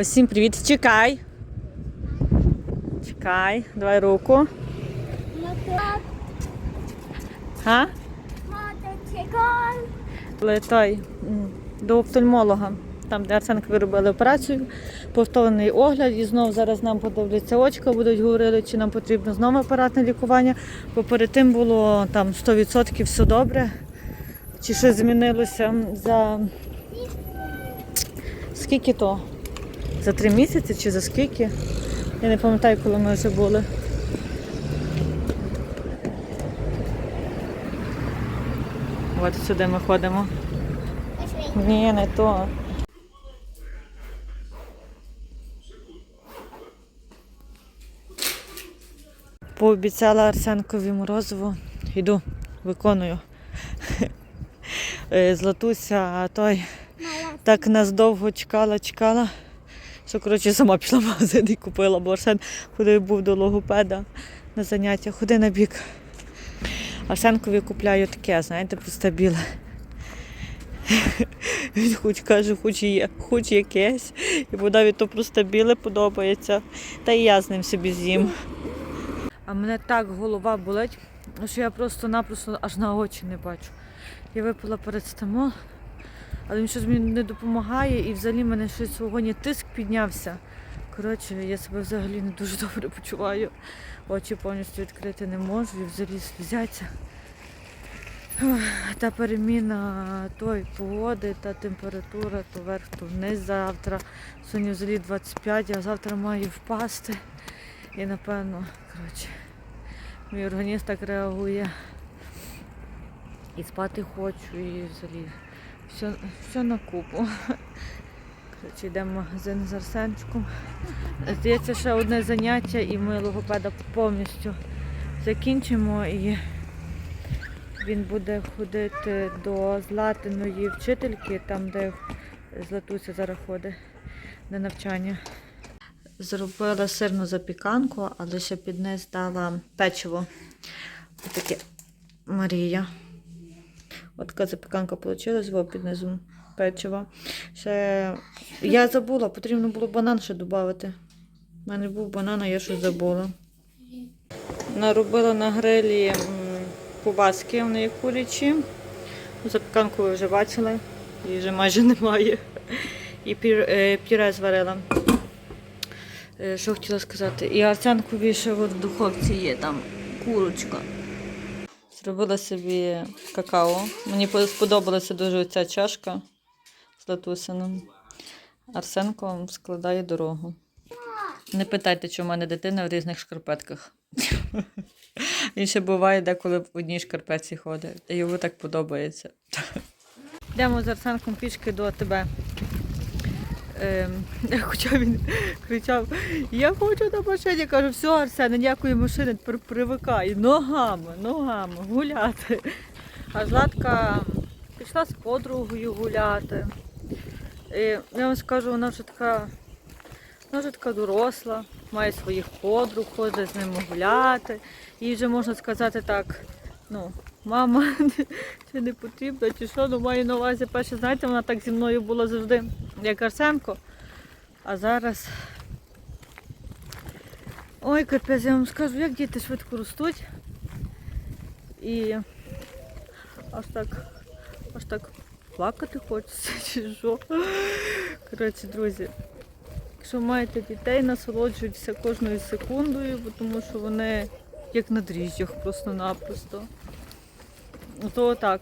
Усім привіт. Чекай. Чекай, давай руку. Але той до офтальмолога, там, де Арсенкові робили операцію, повторний огляд, і знову зараз нам подивляться очка, будуть говорити, чи нам потрібно знову апаратне лікування. Бо перед тим було там 100% все добре. Чи щось змінилося за скільки то? За три місяці чи за скільки? Я не пам'ятаю, коли ми вже були. От сюди ми ходимо. Ні, не то. Пообіцяла Арсенкові Морозову. Йду, виконую. Е, Златуся, а той так нас довго чекала, чекала. Що, коротше, сама пішла в магазин і купила, бо Арсен ходив був до логопеда на заняття. Ходи на бік. Арсенкові купляю таке, знаєте, просто біле. Він хоч каже, хоч, є, хоч якесь. І Богдаві то просто біле подобається. Та і я з ним собі з'їм. А мене так голова болить, що я просто-напросто аж на очі не бачу. Я випила парацетамол, але він щось мені не допомагає і взагалі мене щось сьогодні тиск піднявся. Коротше, я себе взагалі не дуже добре почуваю. Очі повністю відкрити не можу і взагалі слізяться. Та переміна тої погоди, та температура, то вверх, то вниз завтра. Сьогодні взагалі 25, а завтра має впасти. І напевно, коротше, мій організм так реагує. І спати хочу, і взагалі все, все на купу. Коротше, йдемо в магазин з Арсенчиком. Здається, ще одне заняття і ми логопеда повністю закінчимо і він буде ходити до златиної вчительки, там, де Златуся зараз ходить на навчання. Зробила сирну запіканку, але ще під низ дала печиво. Отаке Марія. От така запіканка вийшла, бо під низом печиво. Ще я забула, потрібно було банан ще додати. У мене був банан, а я щось забула. Наробила на грилі кубаски, вони як курячі. Запіканку ви вже бачили, її вже майже немає. І пір, е, пюре зварила. Е, Що хотіла сказати? І Арсенкові ще в духовці є там курочка. Зробила собі какао. Мені сподобалася дуже ця чашка з латусином. Арсенко складає дорогу. Не питайте, чи в мене дитина в різних шкарпетках. Він ще буває деколи в одній шкарпетці ходить. І йому так подобається. Йдемо з Арсенком пішки до тебе. Ем, хоча він кричав: Я хочу на машині. Кажу, все, Арсен, ніякої машини, тепер привикай. Ногами, ногами гуляти. А Златка пішла з подругою гуляти. І я вам скажу, вона вже така, вона вже така доросла, має своїх подруг, ходить з ними гуляти. Їй вже можна сказати так, ну, мама, чи не потрібно, чи що, ну маю на увазі перше, знаєте, вона так зі мною була завжди, як Арсенко. А зараз. Ой, капець, я вам скажу, як діти швидко ростуть. І аж так, аж так плакати хочеться, чи що. Коротше, друзі, якщо маєте дітей, насолоджуйтеся кожною секундою, тому що вони як на дріжджах просто-напросто. Ну, То так.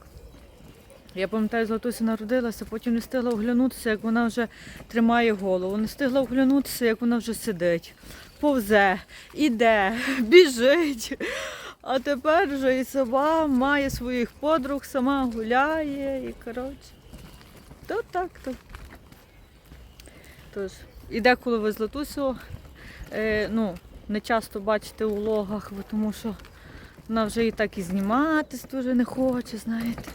Я пам'ятаю, Златуся народилася, потім не встигла оглянутися, як вона вже тримає голову. Не встигла оглянутися, як вона вже сидить, повзе, іде, біжить. А тепер вже і сама має своїх подруг, сама гуляє і коротше. То так то. Тож, і деколи ви Златусю, е, ну, не часто бачите у влогах, бо тому що вона вже і так і зніматись дуже не хоче, знаєте.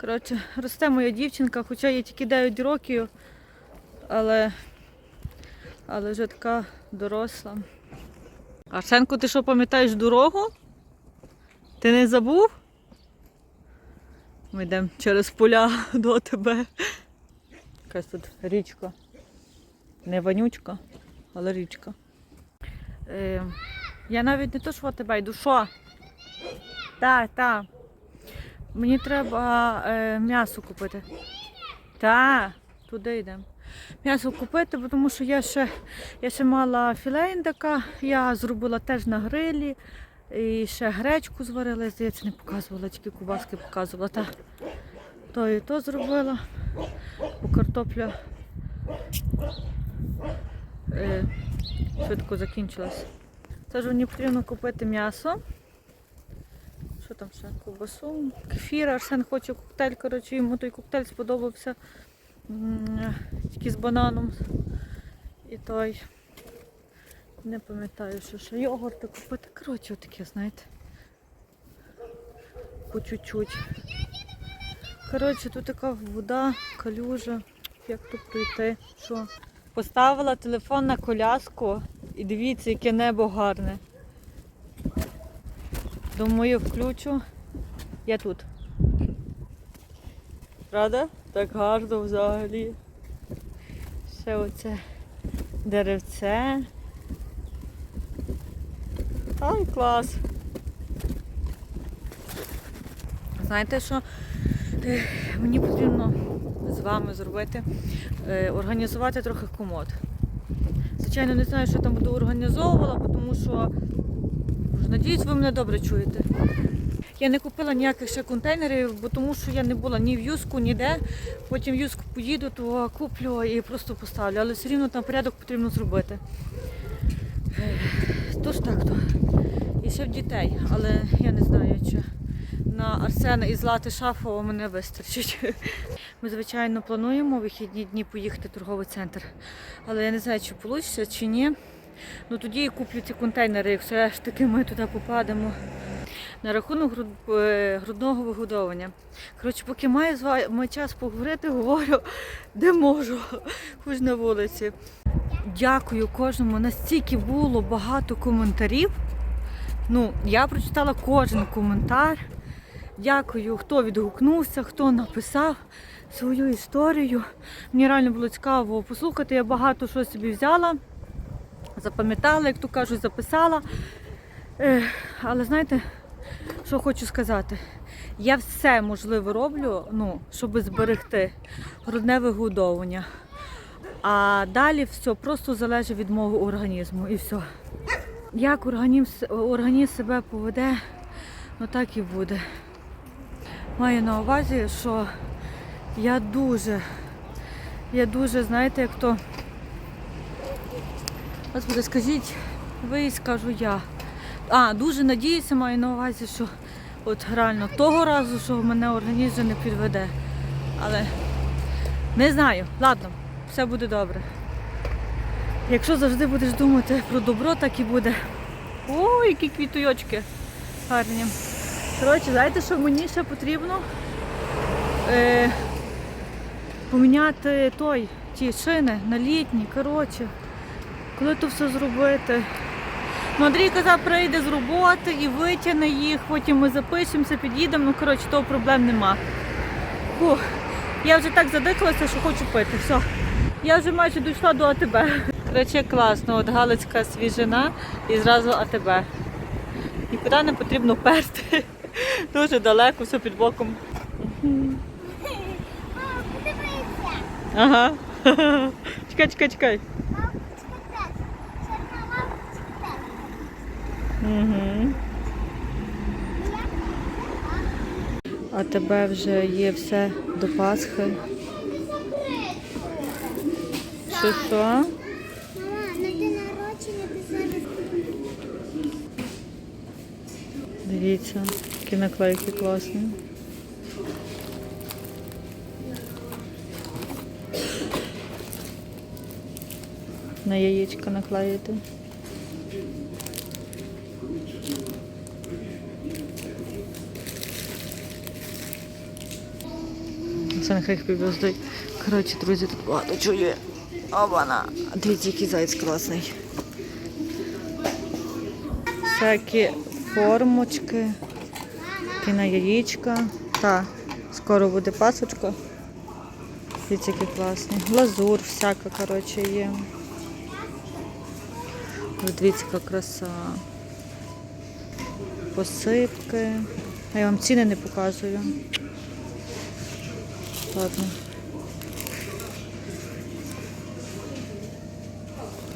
Коротше, росте моя дівчинка, хоча їй тільки 9 років, але, але вже така доросла. Арсенко, ти що пам'ятаєш дорогу? Ти не забув? Ми йдемо через поля до тебе. Якась тут річка. Не вонючка, але річка. Е, я навіть не то, що тебе йду. Що? Так, так. Мені треба е, м'ясо купити. Так, туди йдемо. М'ясо купити, бо тому що я ще, я ще мала філе індика, я зробила теж на грилі. І ще гречку зварила, здається, не показувала, тільки кубаски показувала. Та, то і то зробила, бо картопля е, швидко закінчилась. Тож мені потрібно купити м'ясо. Там ще? Ковбасу, кефір, Арсен хоче коктейль, коротше, йому той коктейль сподобався. Тільки з бананом. І той. Не пам'ятаю, що ще йогурти купити. Коротше, таке, знаєте. По чуть-чуть. Коротше, тут така вода, калюжа. Як тут пройти? Що? Поставила телефон на коляску і дивіться, яке небо гарне. Думаю, включу. Я тут. Правда? Так гарно взагалі. Ще оце деревце. Ай, клас. Знаєте що? Е, Мені потрібно з вами зробити, е, організувати трохи комод. Звичайно, не знаю, що я там буду організовувала, тому що надіюсь, ви мене добре чуєте. Я не купила ніяких ще контейнерів, бо тому що я не була ні в юску, ніде. Потім в юску поїду, то куплю і просто поставлю. Але все рівно там порядок потрібно зробити. Тож так то. І ще в дітей, але я не знаю, чи на Арсена і Злати Шафова мене вистачить. Ми, звичайно, плануємо вихідні дні поїхати в торговий центр. Але я не знаю, чи вийде, чи ні. Ну тоді я куплю ці контейнери, як все ж таки ми туди попадемо. На рахунок е, грудного вигодовування. Коротше, поки маю час поговорити, говорю, де можу, хоч на вулиці. Дякую кожному. Настільки було багато коментарів. Ну, я прочитала кожен коментар. Дякую, хто відгукнувся, хто написав свою історію. Мені реально було цікаво послухати. Я багато що собі взяла, запам'ятала, як то кажуть, записала. Е, але знаєте, що хочу сказати? Я все можливе роблю, ну, щоб зберегти грудне вигодовування. А далі все просто залежить від мого організму і все. Як організм, організм себе поведе, ну так і буде. Маю на увазі, що я дуже, я дуже, знаєте, як то. Господи, скажіть, ви скажу я. А, дуже надіюся, маю на увазі, що от реально того разу, що мене організм не підведе. Але не знаю. Ладно, все буде добре. Якщо завжди будеш думати про добро, так і буде. О, які квітуйочки гарні. Коротше, знаєте, що мені ще потрібно? Е, поміняти той, ті шини на літні, коротше. Коли то все зробити? Ну, Андрій казав, прийде з роботи і витягне їх, потім ми запишемося, під'їдемо. Ну, коротше, того проблем нема. Фух, я вже так задихалася, що хочу пити. Все. Я вже майже дійшла до АТБ. Коротше, класно, от Галицька свіжина і зразу АТБ. Нікуди не потрібно перти. Дуже далеко, все під боком. Ага. Чекай, чекай, чекай. А тебе вже є все до Пасхи. Що що? Мама, на день народження ти зараз Дивіться, які наклейки класні. На яєчко наклеїти. Нехай півбездай. Коротше, друзі, тут багато чує. Обана. Дивіться, який заяць класний. Всякі формочки, такі на яєчка. Та, скоро буде пасочка. Дивіться, які класні. Лазур всяка, коротше, є. Дивіться, яка краса. Посипки. А я вам ціни не показую. Ладно.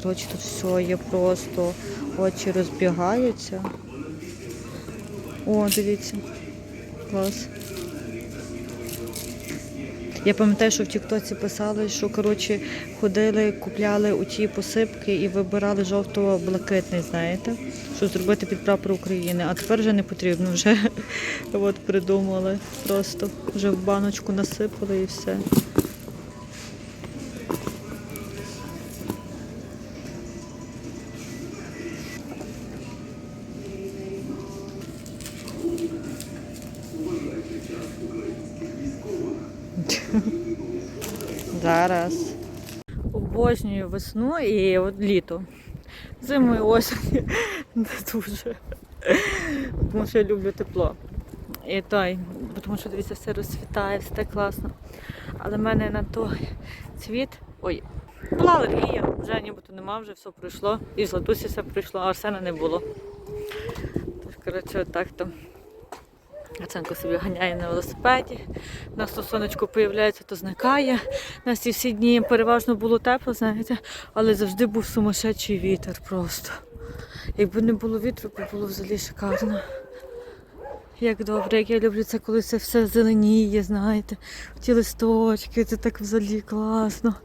Коротше, тут все є просто. Очі розбігаються. О, дивіться. Клас. Я пам'ятаю, що в Тіктоці писали, що коротше ходили, купляли у ті посипки і вибирали жовто-блакитний, знаєте, щоб зробити під прапор України. А тепер вже не потрібно, вже от придумали. Просто вже в баночку насипали і все. Весну і от літо. Зиму і осінь не дуже. Тому що я люблю тепло. І той, тому що дивіться, все розцвітає, все класно. Але в мене на той цвіт. Ой, була алергія, вже нібито нема, вже все пройшло. І в Златусі все пройшло, а Арсена не було. Тож, коротше, отак то. Аценко собі ганяє на велосипеді. У нас то сонечко появляється, то зникає. У нас ці всі дні переважно було тепло, знаєте, але завжди був сумасшедший вітер просто. Якби не було вітру, то було взагалі шикарно. Як добре, як я люблю це, коли це все зеленіє, знаєте. Ті листочки, це так взагалі класно.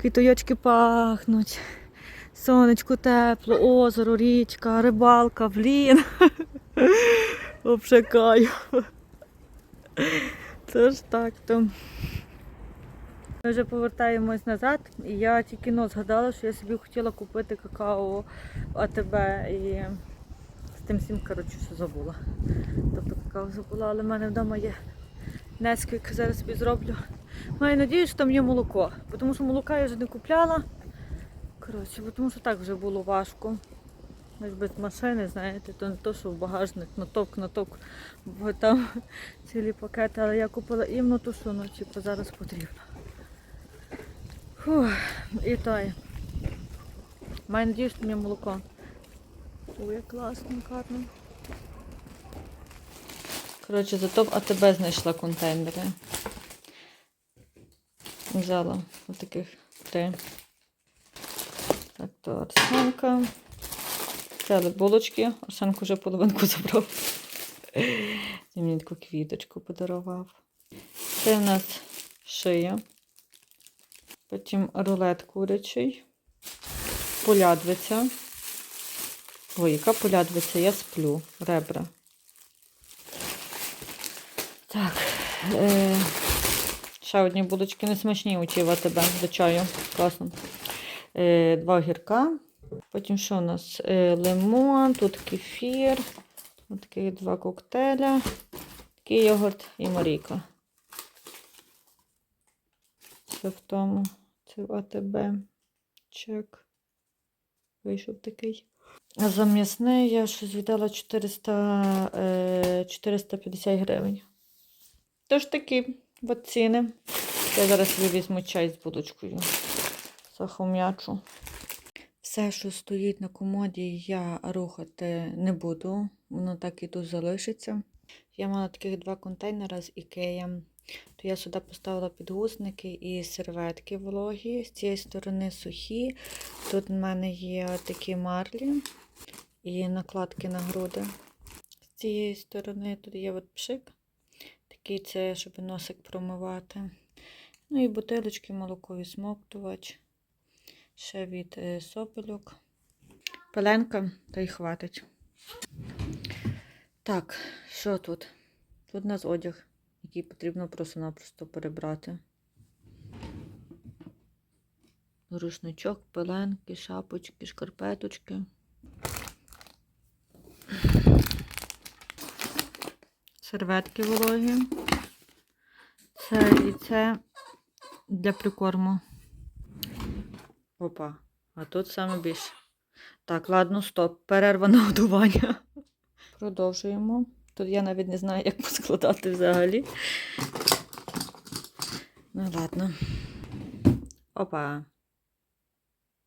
Квіточки пахнуть. Сонечко тепло, озеро, річка, рибалка, блін. Обшакаю. Це ж так то. Ми вже повертаємось назад, і я тільки но згадала, що я собі хотіла купити какао АТБ і з тим всім, коротше, що забула. Тобто какао забула, але в мене вдома є Несквік, зараз собі зроблю. Маю надію, що там є молоко, тому що молока я вже не купляла. Коротше, тому що так вже було важко. Ось без машини, знаєте, то не то, що в багажник, натовк, натовк, бо там цілі пакети, але я купила іменно ту, що ну, типу, зараз потрібно. Фух, і той. Маю надію, що мені молоко. Ой, як класно, гарно. Коротше, зато в АТБ знайшла контейнери. Взяла отаких три. Так, то Арсенка. Взяли булочки. Арсенко вже половинку забрав. Він мені таку квіточку подарував. Це в нас шия. Потім рулет курячий. Полядвиця. Ой, яка полядвиця? Я сплю. Ребра. Так. Е- ще одні булочки несмачні у ті в АТБ до чаю. Класно. Е- два огірка. Потім що у нас? Е, лимон, тут кефір, такі два коктейля, такий йогурт і Марійка. Це в тому, це в АТБ. Чек. Вийшов такий. А за м'ясне я щось віддала 400, е, 450 гривень. Тож такі ціни. Я зараз візьму чай з булочкою. Захом'ячу. Все, що стоїть на комоді, я рухати не буду. Воно так і тут залишиться. Я мала таких два контейнери з Ікея. То я сюди поставила підгузники і серветки вологі. З цієї сторони сухі. Тут в мене є такі марлі і накладки на груди. З цієї сторони тут є от пшик. Такий це, щоб носик промивати. Ну і бутилочки, молоко і смоктувач. Ще від е, сопельок. Пеленка, та й хватить. Так, що тут? Тут у нас одяг, який потрібно просто-напросто перебрати. Рушничок, пеленки, шапочки, шкарпеточки. Серветки вологі. Це і це для прикорму. Опа, а тут саме більше. Так, ладно, стоп. Перерва на годування. Продовжуємо. Тут я навіть не знаю, як поскладати взагалі. Ну ладно. Опа.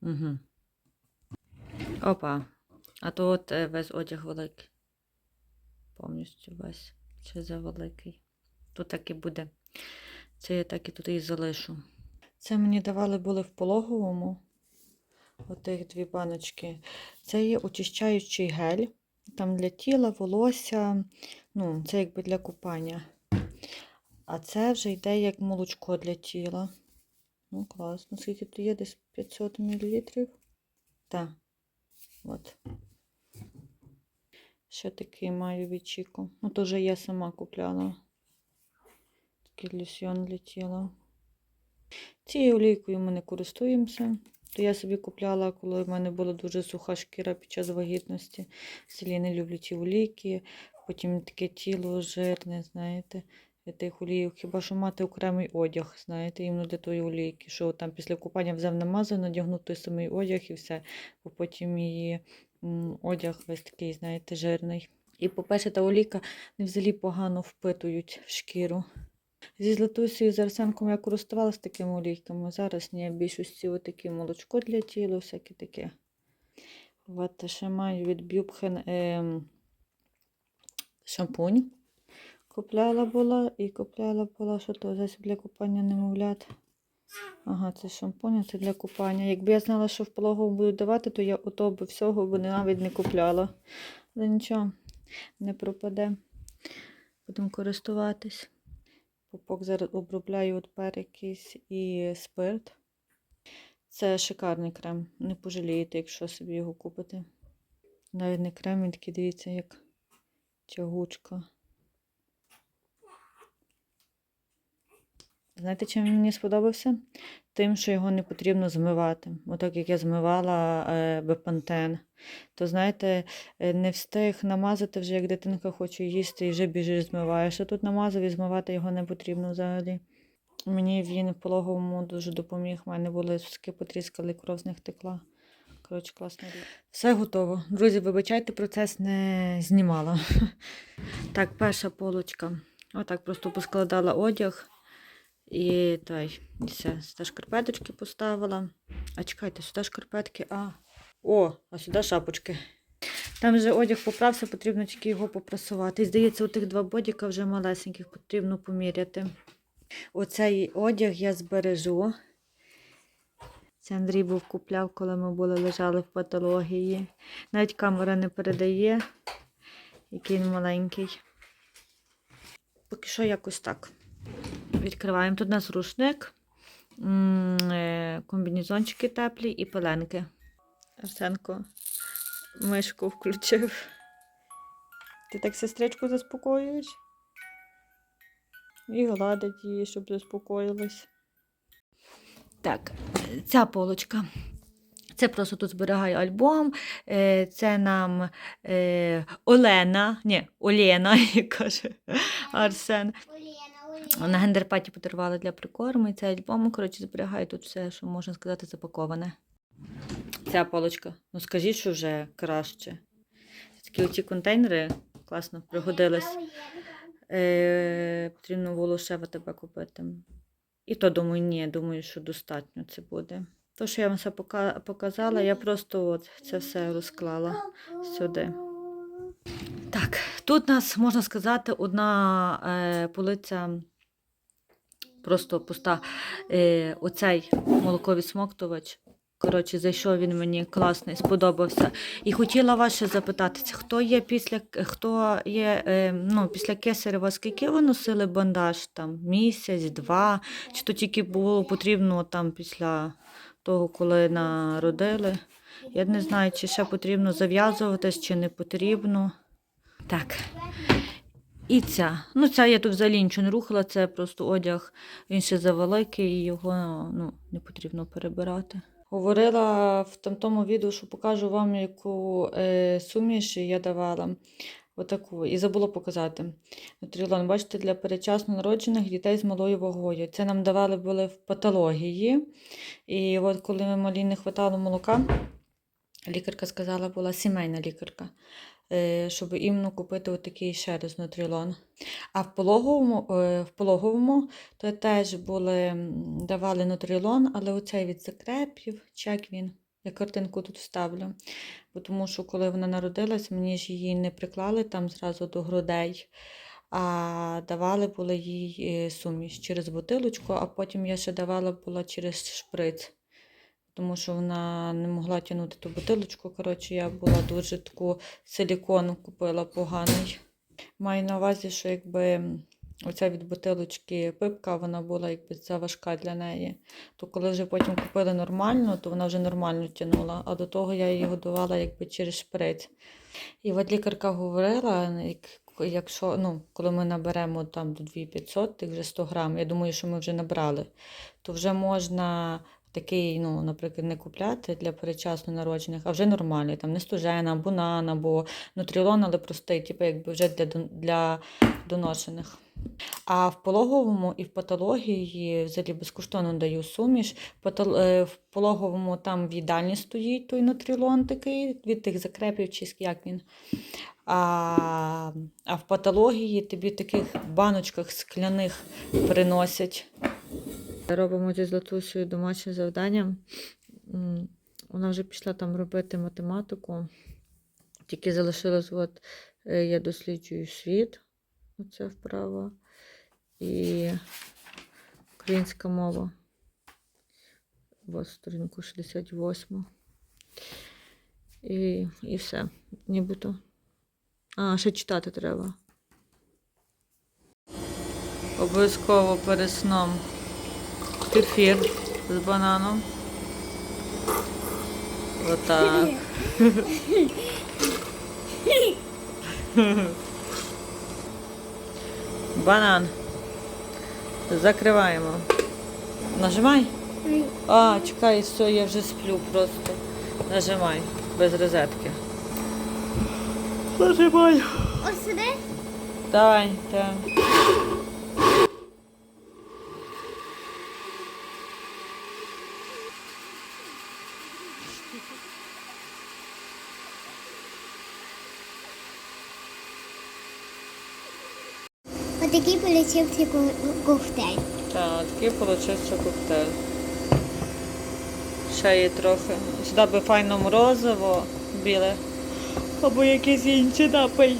Угу. Опа. А то от е, весь одяг великий. Повністю весь. Чи за великий. Тут так і буде. Це я так і тут і залишу. Це мені давали були в пологовому. Отих дві баночки. Це є очищаючий гель. Там для тіла, волосся. Ну, це якби для купання. А це вже йде як молочко для тіла. Ну, класно. Скільки тут є? Десь 500 мл. Так. От. Ще такий маю від Чіко. Ну, то вже я сама купляла. Такий лісьйон для тіла. Цією олійкою ми не користуємося. То я собі купляла, коли в мене була дуже суха шкіра під час вагітності. Селі не люблю ті олійки. Потім таке тіло жирне, знаєте, тих олійок. Хіба що мати окремий одяг, знаєте, іменно для тої олійки, що там після купання взяв намазав, надягнув той самий одяг і все. Бо потім її одяг весь такий, знаєте, жирний. І, по-перше, та олійка не взагалі погано впитують в шкіру. Зі Златусею з Арсенком я користувалася такими олійками. Зараз ні, більшості отакі молочко для тіла, всяке таке. От ще маю від Бюбхен ем, шампунь. Купляла була і купляла була, що то засіб для купання немовлят. Ага, це шампунь, це для купання. Якби я знала, що в пологовому будуть давати, то я ото би всього б навіть не купляла. Але нічого, не пропаде. Будемо користуватись. Пупок зараз обробляю от перекись і спирт. Це шикарний крем. Не пожалієте, якщо собі його купите. Навіть не крем, він такий, дивіться, як тягучка. Знаєте, чим він мені сподобався? Тим, що його не потрібно змивати. Отак як я змивала бепантен, то знаєте, е, не встиг намазати вже, як дитинка хоче їсти і вже біжиш змиваєш. А тут намазав і змивати його не потрібно взагалі. Мені він в пологовому дуже допоміг. У мене були суски потріскали, кров з них текла. Коротше, класна річ. Все готово. Друзі, вибачайте, процес не знімала. Так, перша полочка. Отак просто поскладала одяг. І той, і все. Сюди шкарпеточки поставила. А чекайте, сюди шкарпетки. А. О, а сюди шапочки. Там вже одяг поправся, потрібно тільки його попрасувати. І здається, у тих два бодіка вже малесеньких потрібно поміряти. Оцей одяг я збережу. Це Андрій був купляв, коли ми були лежали в патології. Навіть камера не передає, який він маленький. Поки що якось так. Відкриваємо. Тут у нас рушник, е, комбінезончики теплі і пеленки. Арсенко мишку включив. Ти так сестричку заспокоюєш? І гладить її, щоб заспокоїлась. Так, ця полочка. Це просто тут зберігаю альбом. Е, Це нам е, Олена, ні, Олена, як каже Арсен. На гендерпаті подарували для прикорму. І цей альбом, коротше, зберігаю тут все, що можна сказати, запаковане. Ця полочка. Ну скажіть, що вже краще. Такі оці контейнери класно пригодились. Е, потрібно ще тебе купити. І то думаю, ні, думаю, що достатньо це буде. То, що я вам все показала, я просто от це все розклала сюди. Так, тут у нас, можна сказати, одна е, полиця просто пуста. Е, оцей молоковідсмоктувач. Коротше, зайшов він мені класний, сподобався. І хотіла вас ще запитати, хто є після хто є е, ну, після кесарева, скільки ви носили бандаж? Там місяць, два, чи то тільки було потрібно там після того, коли народили? Я не знаю, чи ще потрібно зав'язуватись, чи не потрібно. Так. І ця. Ну, ця я тут взагалі нічого не рухала, це просто одяг, він ще завеликий, і його ну, не потрібно перебирати. Говорила в тому відео, що покажу вам, яку е, суміш я давала. Отаку. І забула показати. Нутрілон, бачите, для передчасно народжених дітей з малою вагою. Це нам давали були в патології. І от коли малі не вистачало молока, лікарка сказала, була сімейна лікарка. Е, щоб іменно купити отакий ще раз нутрілон. А в пологовому, е, в пологовому то теж були, давали нутрілон, але оцей від закрепів, чек він. Я картинку тут вставлю. Бо тому що коли вона народилась, мені ж її не приклали там зразу до грудей, а давали були їй е, суміш через бутилочку, а потім я ще давала була через шприц. Тому що вона не могла тягнути ту бутилочку. Коротше, я була дуже таку силікону купила поганий. Маю на увазі, що якби оця від бутилочки пипка, вона була якби заважка для неї. То коли вже потім купили нормально, то вона вже нормально тягнула. А до того я її годувала якби через шприц. І от лікарка говорила, як- якщо, ну, коли ми наберемо там до 2500, тих вже 100 грам, я думаю, що ми вже набрали, то вже можна такий, ну, наприклад, не купляти для передчасно народжених, а вже нормальний, там не стужена, бунан або нутрілон, але простий, типу якби вже для, для доношених. А в пологовому і в патології взагалі безкоштовно даю суміш. Е, В пологовому там в їдальні стоїть той нутрілон такий, від тих закрепів, чи як він. А, а в патології тобі в таких баночках скляних приносять. Робимо зі Златусею домашнє завдання. Вона вже пішла там робити математику. Тільки залишилось, от е, я досліджую світ. Оце вправо. І українська мова. Ось сторінку 68. І, і все. Нібито. А, ще читати треба. Обов'язково перед сном кефір з бананом. Отак. Банан. Закриваємо. Нажимай. А, чекай, все, я вже сплю просто. Нажимай, без розетки. Нажимай. Ось сюди? Давай, так. Отакий получився ко- коктейль. Так, такий получився коктейль. Ще є трохи. Сюди би файно морозиво біле. Або якийсь інший напій.